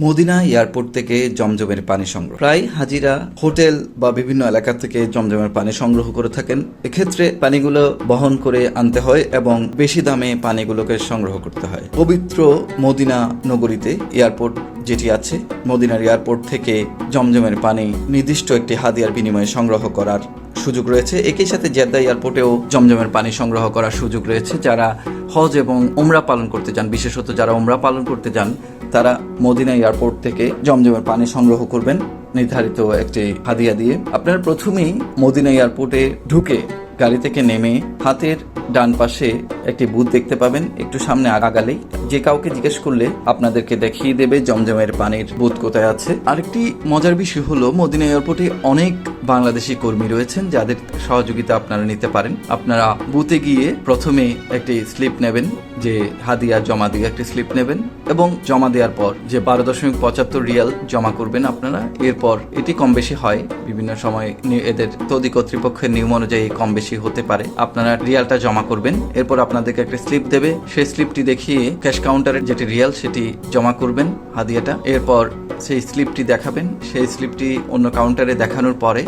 Medina airport থেকে জমজমের পানি সংগ্রহ। প্রায় হাজিরা, হোটেল বা বিভিন্ন এলাকা থেকে জমজমের পানি সংগ্রহ করে থাকেন। এক্ষেত্রে পানিগুলো বহন করে আনতে হয় এবং বেশি দামে পানিগুলোকে সংগ্রহ করতে হয়। পবিত্র মদিনা নগরীতে এয়ারপোর্ট যেটি আছে, মদিনার এয়ারপোর্ট থেকে জমজমের পানি নির্দিষ্ট একটি হাদিয়ার বিনিময়ে সংগ্রহ করার সুযোগ রয়েছে। একই সাথে জেদ্দা এয়ারপোর্টেও জমজমের পানি সংগ্রহ করার সুযোগ রয়েছে। যারা হজ এবং ওমরা পালন করতে যান, বিশেষত যারা ওমরা পালন করতে যান, তারা মদিনা এয়ারপোর্ট থেকে জমজমের পানি সংগ্রহ করবেন। নির্ধারিত একটি হাদিয়া দিয়ে। আপনারা প্রথমেই মদিনা এয়ারপোর্টে ঢুকে গাড়ি থেকে নেমে হাতের ডান পাশে একটি বুথ দেখতে পাবেন। একটু সামনে আগালেই যে কাউকে জিজ্ঞেস করলে আপনাদেরকে দেখিয়ে দেবে জমজমের পানির বুথ কোথায় আছে। আরেকটি মজার বিষয় হলো, মদিনা এয়ারপোর্টে অনেক বাংলাদেশি কর্মী রয়েছেন যাদের সহযোগিতা আপনারা নিতে পারেন। আপনারা বুথে গিয়ে প্রথমে একটি স্লিপ নেবেন, যে হাদিয়া জমা দিয়ে একটি স্লিপ নেবেন এবং জমা দেওয়ার পর যে বারো দশমিক পঁচাত্তর রিয়াল জমা করবেন আপনারা। এরপর এটি কম বেশি হয়, বিভিন্ন সময় এদের তদি কর্তৃপক্ষের নিয়ম অনুযায়ী কম বেশি হতে পারে। আপনারা রিয়ালটা জমা করবেন, এরপর আপনাদেরকে একটা স্লিপ দেবে। সেই স্লিপটি দেখিয়ে ক্যাশ কাউন্টারের যেটি রিয়াল সেটি জমা করবেন হাদিয়াটা। এরপর সেই স্লিপটি দেখাবেন। সেই স্লিপটি অন্য কাউন্টারে দেখানোর পরে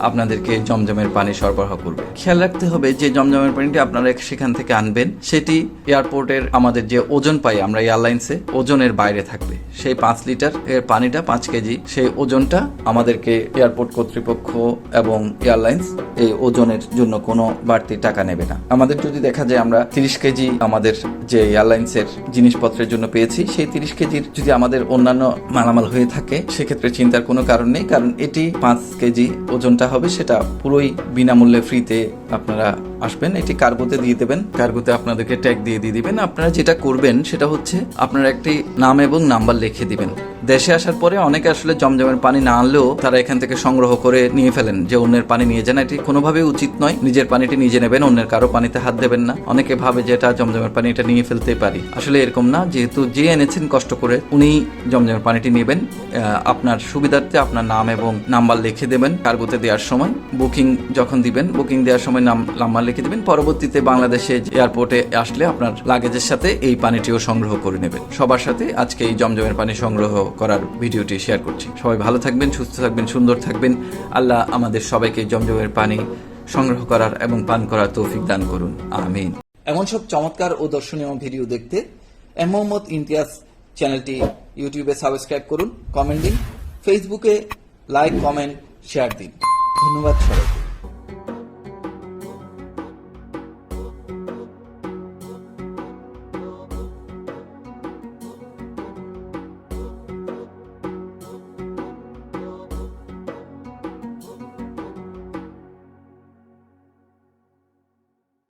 আপনাদেরকে জমজমের পানি সরবরাহ করবে। খেয়াল রাখতে হবে যে জমজমের পানিটি আপনারা সেখান থেকে আনবেন। সেটি এয়ারপোর্টের আমাদের যে ওজন পাই আমরা এয়ারলাইন্সে, ওজনের বাইরে থাকবে। সেই পাঁচ লিটার এর পানিটা, পাঁচ কেজি, সেই ওজনটা আমাদেরকে এয়ারপোর্ট কর্তৃপক্ষ এবং এয়ারলাইন্স এই ওজনের জন্য কোনো বাড়তি টাকা নেবে না। আমাদের যদি দেখা যায় আমরা তিরিশ কেজি আমাদের যে এয়ারলাইন্সের জিনিসপত্রের জন্য পেয়েছি, সেই তিরিশ কেজির যদি আমাদের অন্যান্য মালামাল হয়ে থাকে, সেক্ষেত্রে চিন্তার কোনো কারণ নেই। কারণ এটি পাঁচ কেজি ওজনটা হবে সেটা পুরোই বিনামূল্যে ফ্রিতে আপনারা আসবেন, এটি কার্গোতে দিয়ে দেবেন। কার্গোতে আপনাদেরকে ট্যাগ দিয়ে দিয়ে দিবেন। আপনারা যেটা করবেন সেটা হচ্ছে আপনারা একটি নাম এবং নাম্বার লিখে দিবেন। দেশে আসার পরে অনেকে আসলে জমজমের পানি না আনলেও তারা এখান থেকে সংগ্রহ করে নিয়ে ফেলেন যে অন্যের পানি নিয়ে যান। এটি কোনোভাবেই উচিত নয়। নিজের পানিটি নিজে নেবেন, অন্যের কারও পানিতে হাত দেবেন না। অনেকে ভাবে যে এটা জমজমের পানি, এটা নিয়ে ফেলতে পারি। আসলে এরকম না। যেহেতু যে এনেছেন কষ্ট করে উনি জমজমের পানিটি নেবেন। আপনার সুবিধার্থে আপনার নাম এবং নাম্বার লিখে দেবেন কার্গোতে দেওয়ার সময়। বুকিং যখন দিবেন, বুকিং দেওয়ার সময় নাম, নাম্বার লিখে দিবেন। পরবর্তীতে বাংলাদেশে এয়ারপোর্টে আসলে আপনার লাগেজের সাথে এই পানিটিও সংগ্রহ করে নেবেন। সবার সাথে আজকে এই জমজমের পানি সংগ্রহ করার ভিডিওটি শেয়ার করছি। সবাই ভালো থাকবেন, সুস্থ থাকবেন, সুন্দর থাকবেন। আল্লাহ আমাদের সবাইকে জমজমের পানি সংগ্রহ করার এবং পান করার তৌফিক দান করুন। আমিন। এমন সব চমৎকার ও দর্শনীয় ভিডিও দেখতে এম মোহাম্মদ ইমতিয়াজ চ্যানেলটি ইউটিউবে সাবস্ক্রাইব করুন, কমেন্ট দিন, ফেসবুকে লাইক, কমেন্ট, শেয়ার দিন। ধন্যবাদ সবাইকে।